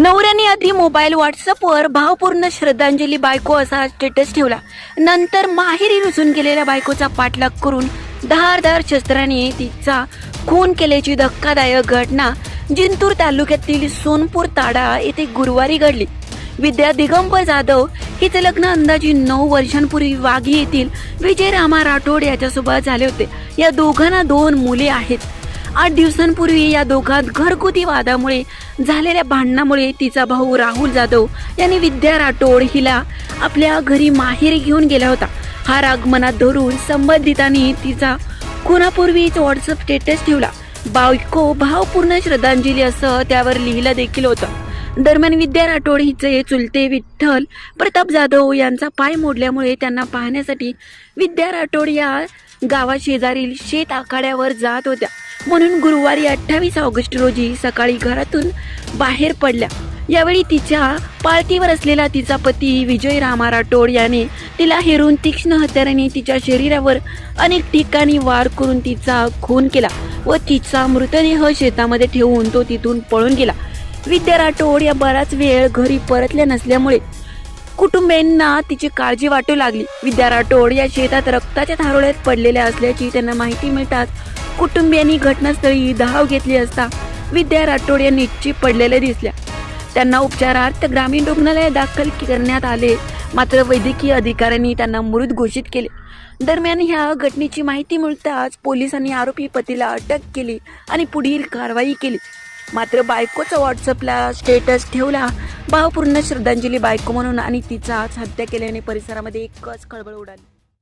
नवऱ्याने आधी मोबाईल व्हॉट्सअपवर भावपूर्ण श्रद्धांजली बायको असा स्टेटस ठेवला. नंतर माहेरी रुजून गेलेल्या बायकोचा पाठलाग करून धारदार शस्त्राने तिचा खून केल्याची धक्कादायक घटना जिंतूर तालुक्यातील सोनपूर ताडा येथे गुरुवारी घडली. विद्या दिगंबर जाधव हिचे लग्न अंदाजे नऊ वर्षांपूर्वी वाघी येथील विजय रामा राठोड याच्यासोबत झाले होते. या दोघांना दोन मुले आहेत. आठ दिवसांपूर्वी या दोघात घरगुती वादामुळे झालेल्या भांडणामुळे तिचा भाऊ राहुल जाधव यांनी विद्या राठोड हिला आपल्या घरी माहेरी घेऊन गेला होता. हा राग मनात धरून संबंधितांनी तिचा खुनापूर्वीच व्हॉट्सअप स्टेटस ठेवला. बायको भावपूर्ण श्रद्धांजली असं त्यावर लिहिलं देखील होतं. दरम्यान विद्या राठोड हिचे चुलते विठ्ठल प्रताप जाधव यांचा पाय मोडल्यामुळे त्यांना पाहण्यासाठी विद्या राठोड या गावाशेजारील शेत आखाड्यावर जात होत्या. म्हणून गुरुवारी अठ्ठावीस ऑगस्ट रोजी सकाळी घरातून बाहेर पडल्या. यावेळी तिच्या पाळतीवर असलेला तिचा पती विजय रामा राठोड याने तिला हेरून तीक्ष्ण हत्याराने तिच्या शरीरावर अनेक ठिकाणी वार करून तिचा खून केला व तिचा मृतदेह शेतामध्ये ठेवून तो तिथून पळून गेला. विद्या राठोड या बराच वेळ घरी परतल्या नसल्यामुळे कुटुंबियांना तिची काळजी वाटू लागली. विद्या राठोड या शेतात रक्ताच्या थारोळ्यात पडलेल्या असल्याची त्यांना माहिती मिळताच कुटुंबियांनी घटनास्थळी धाव घेतली असता विद्या राठोड या निश्चित पडलेल्या दिसल्या. त्यांना उपचारार्थ ग्रामीण रुग्णालयात दाखल करण्यात आले. मात्र वैद्यकीय अधिकाऱ्यांनी त्यांना मृत घोषित केले. दरम्यान ह्या घटनेची माहिती मिळताच पोलिसांनी आरोपी पतीला अटक केली आणि पुढील कारवाई केली. मात्र बायकोचा व्हॉट्सअपला स्टेटस ठेवला. भावपूर्ण श्रद्धांजली बायको म्हणून आणि तिचाच हत्या केल्याने परिसरामध्ये एकच खळबळ उडाली.